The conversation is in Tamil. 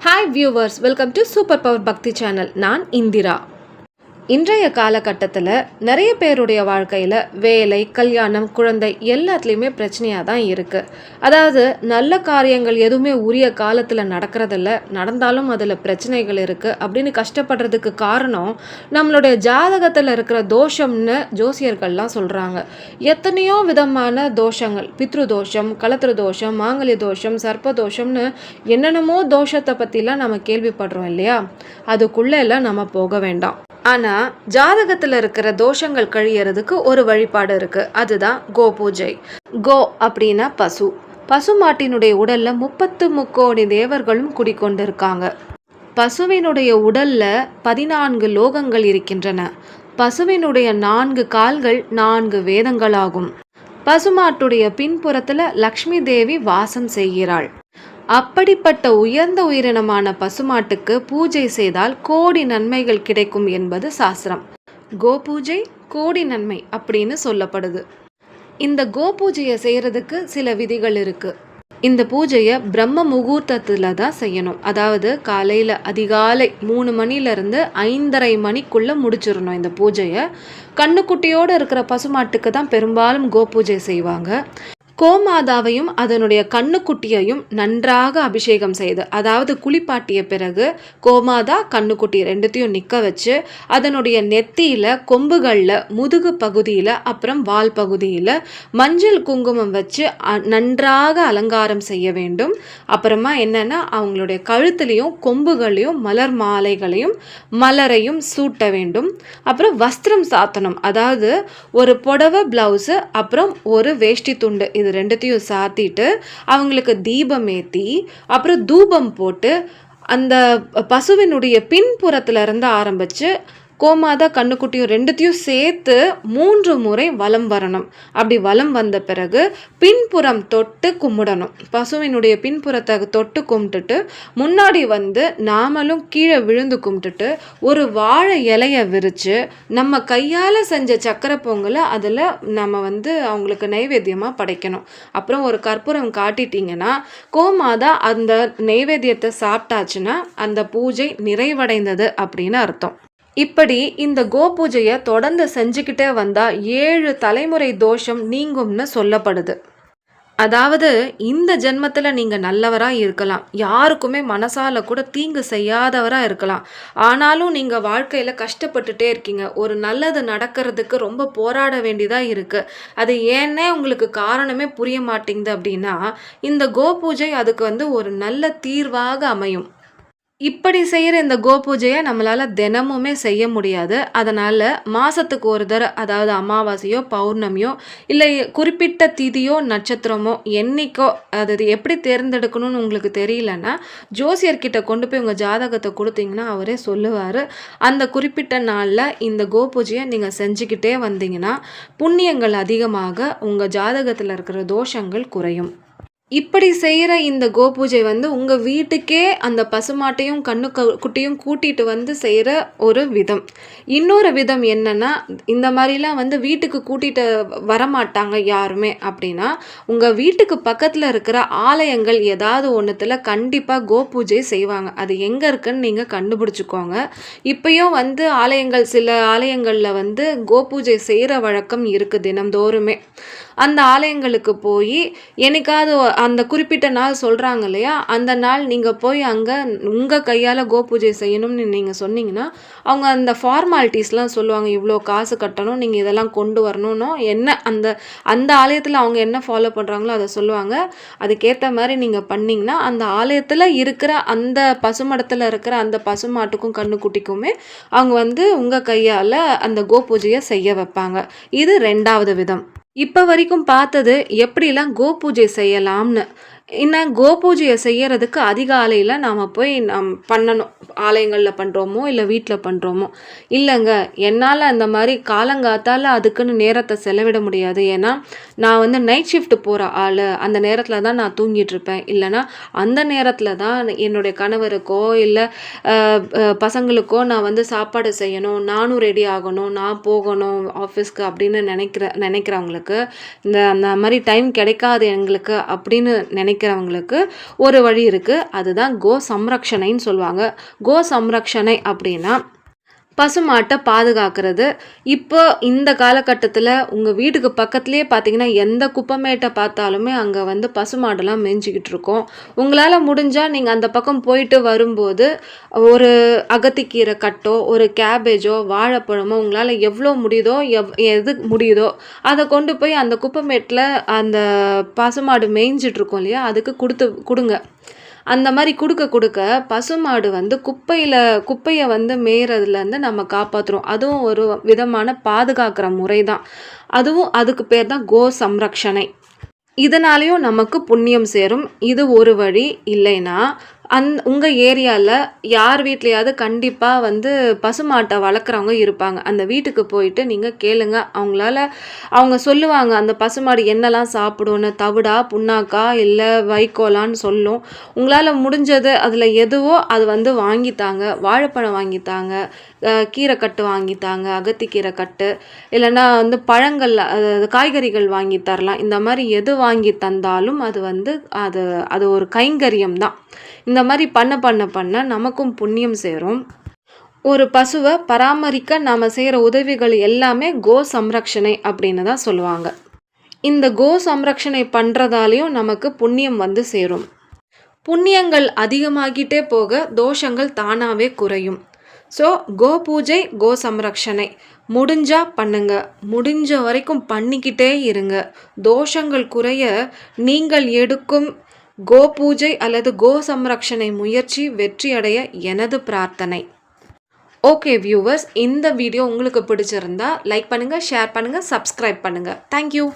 Hi viewers welcome to super power Bhakti channel நான் இந்திரா இன்றைய காலகட்டத்தில் நிறைய பேருடைய வாழ்க்கையில் வேலை கல்யாணம் குழந்தை எல்லாத்துலேயுமே பிரச்சனையாக தான் இருக்குது அதாவது நல்ல காரியங்கள் எதுவுமே உரிய காலத்தில் நடக்கிறதில்ல. நடந்தாலும் அதில் பிரச்சனைகள் இருக்குது அப்படின்னு கஷ்டப்படுறதுக்கு காரணம் நம்மளுடைய ஜாதகத்தில் இருக்கிற தோஷம்னு ஜோசியர்கள்லாம் சொல்கிறாங்க எத்தனையோ விதமான தோஷங்கள். பித்ரு தோஷம் கலத்திரு தோஷம் மாங்கல்ய தோஷம் சர்ப்ப தோஷம்னு என்னென்னமோ தோஷத்தை பற்றிலாம் நம்ம கேள்விப்படுறோம் இல்லையா? அதுக்குள்ளே எல்லாம் நம்ம போக வேண்டாம். ஆனால் ஜாதகத்தில் இருக்கிற தோஷங்கள் கழியறதுக்கு ஒரு வழிபாடு இருக்குது அதுதான் கோ பூஜை. கோ அப்படின்னா பசு. பசுமாட்டினுடைய உடலில் முப்பத்து முக்கோடி தேவர்களும் குடிக்கொண்டிருக்காங்க. பசுவினுடைய உடலில் பதினான்கு லோகங்கள் இருக்கின்றன. பசுவினுடைய நான்கு கால்கள் நான்கு வேதங்களாகும். பசுமாட்டுடைய பின்புறத்தில் லக்ஷ்மி தேவி வாசம் செய்கிறாள். அப்படிப்பட்ட உயர்ந்த உயிரினமான பசுமாட்டுக்கு பூஜை செய்தால் கோடி நன்மைகள் கிடைக்கும் என்பது சாஸ்திரம். கோ பூஜை கோடி நன்மை அப்படின்னு சொல்லப்படுது. இந்த கோ பூஜையை சில விதிகள் இருக்கு. இந்த பூஜையை பிரம்ம முகூர்த்தத்தில் தான் செய்யணும். அதாவது காலையில் அதிகாலை மூணு மணிலேருந்து ஐந்தரை மணிக்குள்ளே முடிச்சிடணும் இந்த பூஜையை. கண்ணுக்குட்டியோடு இருக்கிற பசுமாட்டுக்கு தான் பெரும்பாலும் கோ பூஜை செய்வாங்க. கோமாதாவையும் அதனுடைய கண்ணுக்குட்டியையும் நன்றாக அபிஷேகம் செய்து அதாவது குளிப்பாட்டிய பிறகு கோமாதா கண்ணுக்குட்டி ரெண்டுத்தையும் நிற்க வச்சு அதனுடைய நெத்தியில் கொம்புகளில் முதுகு பகுதியில் அப்புறம் வால் பகுதியில் மஞ்சள் குங்குமம் வச்சு அ- நன்றாக அலங்காரம் செய்ய வேண்டும். அப்புறமா என்னென்னா அவங்களுடைய கழுத்துலேயும் கொம்புகளையும் மலர் மாலைகளையும் மலரையும் சூட்ட வேண்டும். அப்புறம் வஸ்திரம் சாத்தணும். அதாவது ஒரு புடவை ப்ளவுஸு அப்புறம் ஒரு வேஷ்டி துண்டு. இது ரெண்டுத்தையும் சாத்திட்டு அவங்களுக்கு தீபம் ஏற்றி அப்புறம் தூபம் போட்டு அந்த பசுவினுடைய பின்புறத்துல இருந்து ஆரம்பித்து கோமாதா கண்ணுக்குட்டியும் ரெண்டுத்தையும் சேர்த்து மூன்று முறை வலம் வரணும். அப்படி வலம் வந்த பிறகு பின்புறம் தொட்டு கும்பிடணும். பசுவினுடைய பின்புறத்தை தொட்டு கும்பிட்டுட்டு முன்னாடி வந்து நாமளும் கீழே விழுந்து கும்பிட்டுட்டு ஒரு வாழை இலையை விரித்து நம்ம கையால் செஞ்ச சக்கரை பொங்கலை அதில் நம்ம வந்து அவங்களுக்கு நைவேத்தியமாக படைக்கணும். அப்புறம் ஒரு கற்பூரம் காட்டிட்டீங்கன்னா கோமாதா அந்த நைவேத்தியத்தை சாப்பிட்டாச்சுன்னா அந்த பூஜை நிறைவடைந்தது அப்படின்னு அர்த்தம். இப்படி இந்த கோ பூஜையை தொடர்ந்து செஞ்சுக்கிட்டே வந்தால் ஏழு தலைமுறை தோஷம் நீங்கும்னு சொல்லப்படுது. அதாவது இந்த ஜென்மத்தில் நீங்கள் நல்லவராக இருக்கலாம். யாருக்குமே மனசால கூட தீங்கு செய்யாதவராக இருக்கலாம். ஆனாலும் நீங்கள் வாழ்க்கையில் கஷ்டப்பட்டுட்டே இருக்கீங்க. ஒரு நல்லது நடக்கிறதுக்கு ரொம்ப போராட வேண்டியதாக இருக்குது அது ஏன்னே உங்களுக்கு காரணமே புரிய மாட்டேங்குது அப்படின்னா இந்த கோ பூஜை அதுக்கு வந்து ஒரு நல்ல தீர்வாக அமையும். இப்படி செய்கிற இந்த கோ பூஜையை நம்மளால் தினமுமே செய்ய முடியாது. அதனால் மாதத்துக்கு ஒரு தர அதாவது அமாவாசையோ பௌர்ணமியோ இல்லை குறிப்பிட்ட திதியோ நட்சத்திரமோ என்றைக்கோ அது எப்படி தேர்ந்தெடுக்கணும்னு உங்களுக்கு தெரியலன்னா ஜோசியர்கிட்ட கொண்டு போய் உங்கள் ஜாதகத்தை கொடுத்தீங்கன்னா அவரே சொல்லுவார். அந்த குறிப்பிட்ட நாளில் இந்த கோ பூஜையை நீங்கள் செஞ்சுக்கிட்டே வந்தீங்கன்னா புண்ணியங்கள் அதிகமாக உங்கள் ஜாதகத்தில் இருக்கிற தோஷங்கள் குறையும். இப்படி செய்கிற இந்த கோபூஜை வந்து உங்கள் வீட்டுக்கே அந்த பசுமாட்டையும் கண்ணு குட்டியும் கூட்டிகிட்டு வந்து செய்கிற ஒரு விதம். இன்னொரு விதம் என்னென்னா இந்த மாதிரிலாம் வந்து வீட்டுக்கு கூட்டிட்டு வரமாட்டாங்க யாருமே அப்படின்னா உங்கள் வீட்டுக்கு பக்கத்தில் இருக்கிற ஆலயங்கள் ஏதாவது ஒன்றுத்தில் கண்டிப்பாக கோபூஜை செய்வாங்க. அது எங்கே இருக்குன்னு நீங்கள் கண்டுபிடிச்சிக்கோங்க. இப்பயும் வந்து ஆலயங்கள் சில ஆலயங்களில் வந்து கோபூஜை செய்கிற வழக்கம் இருக்குது தினம்தோறுமே. அந்த ஆலயங்களுக்கு போய் என்னைக்காவது அந்த குறிப்பிட்ட நாள் சொல்கிறாங்க இல்லையா? அந்த நாள் நீங்கள் போய் அங்கே உங்கள் கையால் கோ பூஜை செய்யணும்னு நீங்கள் சொன்னீங்கன்னா அவங்க அந்த ஃபார்மாலிட்டிஸ்லாம் சொல்லுவாங்க. இவ்வளோ காசு கட்டணும் நீங்கள் இதெல்லாம் கொண்டு வரணும்னோ என்ன அந்த அந்த ஆலயத்தில் அவங்க என்ன ஃபாலோ பண்ணுறாங்களோ அதை சொல்லுவாங்க. அதுக்கேற்ற மாதிரி நீங்கள் பண்ணிங்கன்னா அந்த ஆலயத்தில் இருக்கிற அந்த பசுமடத்தில் இருக்கிற அந்த பசுமாட்டுக்கும் கண்ணுக்குட்டிக்குமே அவங்க வந்து உங்கள் கையால் அந்த கோ பூஜையை செய்ய வைப்பாங்க. இது ரெண்டாவது விதம். இப்போ வரைக்கும் பார்த்தது எப்படிலாம் கோ பூஜை செய்யலாம்னு. இன்னும் கோபூஜையை செய்கிறதுக்கு செய்யறதுக்கு அதிகாலையில் நாம் போய் நம் பண்ணணும். ஆலயங்களில் பண்ணுறோமோ இல்லை வீட்டில் பண்ணுறோமோ இல்லைங்க என்னால் அந்த மாதிரி காலங்காத்தால் அதுக்குன்னு நேரத்தை செலவிட முடியாது. ஏன்னா நான் வந்து நைட் ஷிஃப்ட் போகிற ஆள். அந்த நேரத்தில் தான் நான் தூங்கிட்டு இருப்பேன். இல்லைன்னா அந்த நேரத்தில் தான் என்னுடைய கணவருக்கோ இல்லை பசங்களுக்கோ நான் வந்து சாப்பாடு செய்யணும். நானும் ரெடி ஆகணும். நான் போகணும் ஆஃபீஸ்க்கு அப்படின்னு நினைக்கிற நினைக்கிறவங்களுக்கு இந்த அந்த மாதிரி டைம் கிடைக்காது எங்களுக்கு அப்படின்னு நினைக்கிறவங்களுக்கு நினைக்கிறவங்களுக்கு ஒரு வழி இருக்குது அதுதான் கோ சம்ரக்ஷணைன்னு சொல்லுவாங்க. கோ சம்ரக்ஷணை அப்படின்னா பசுமாட்டை பாதுகாக்கிறது. இப்போ இந்த காலகட்டத்தில் உங்கள் வீட்டுக்கு பக்கத்துலேயே பார்த்தீங்கன்னா எந்த குப்பைமேட்டை பார்த்தாலுமே அங்கே வந்து பசுமாடெல்லாம் மேய்ஞ்சிக்கிட்டு இருக்கோம். உங்களால் முடிஞ்சால் நீங்கள் அந்த பக்கம் போயிட்டு வரும்போது ஒரு அகத்திக்கீரை கட்டோ ஒரு கேபேஜோ வாழைப்பழமோ உங்களால் எவ்வளோ முடியுதோ எவ் எது முடியுதோ அதை கொண்டு போய் அந்த குப்பைமேட்டில் அந்த பசுமாடு மேய்ஞ்சிட்ருக்கோம் இல்லையா? அதுக்கு கொடுத்து கொடுங்க. அந்த மாதிரி கொடுக்க கொடுக்க பசுமாடு வந்து குப்பையில் குப்பையை வந்து மேயறதுலேருந்து நம்ம காப்பாற்றுறோம் அதுவும் ஒரு விதமான பாதுகாக்கிற முறை தான் அதுவும் அதுக்கு பேர் தான் கோ சம்ரக்ஷணை. இதனாலேயும் நமக்கு புண்ணியம் சேரும். இது ஒரு வழி இல்லைன்னா அந் உங்கள் ஏரியாவில் யார் வீட்லையாவது கண்டிப்பாக வந்து பசுமாட்டை வளர்க்குறவங்க இருப்பாங்க. அந்த வீட்டுக்கு போயிட்டு நீங்கள் கேளுங்க. அவங்களால அவங்க சொல்லுவாங்க அந்த பசுமாடு என்னெல்லாம் சாப்பிடும்னு. தவிடா புண்ணாக்கா இல்லை வைக்கோலான்னு சொல்லும். உங்களால் முடிஞ்சது அதில் எதுவோ அது வந்து வாங்கித்தாங்க. வாழைப்பழம் வாங்கித்தாங்க. கீரை கீரைக்கட்டு வாங்கித்தாங்க. அகத்திக்கீரை கட்டு. இல்லைன்னா வந்து பழங்கள் அதாவது காய்கறிகள் வாங்கி தரலாம். இந்த மாதிரி எது வாங்கி தந்தாலும் அது வந்து அது அது ஒரு கைங்கரியம் தான். இந்த மாதிரி பண்ண பண்ண பண்ண நமக்கும் புண்ணியம் சேரும். ஒரு பசுவை பராமரிக்க நாம் செய்கிற உதவிகள் எல்லாமே கோ சம்ரக்ஷணை அப்படின்னு தான் சொல்லுவாங்க. இந்த கோ சம்ரக்ஷணை பண்ணுறதாலையும் நமக்கு புண்ணியம் வந்து சேரும். புண்ணியங்கள் அதிகமாகிட்டே போக தோஷங்கள் தானாகவே குறையும். ஸோ கோ பூஜை கோ சம்ரக்ஷணை முடிஞ்சா பண்ணுங்க. முடிஞ்ச வரைக்கும் பண்ணிக்கிட்டே இருங்க. தோஷங்கள் குறைய நீங்கள் எடுக்கும் கோ பூஜை அல்லது கோ சம்ரக்ஷணை முயற்சி வெற்றியடைய எனது பிரார்த்தனை. ஓகே வியூவர்ஸ் இந்த வீடியோ உங்களுக்கு பிடிச்சிருந்தா லைக் பண்ணுங்கள் ஷேர் பண்ணுங்கள் சப்ஸ்கிரைப் பண்ணுங்கள் தேங்க்யூ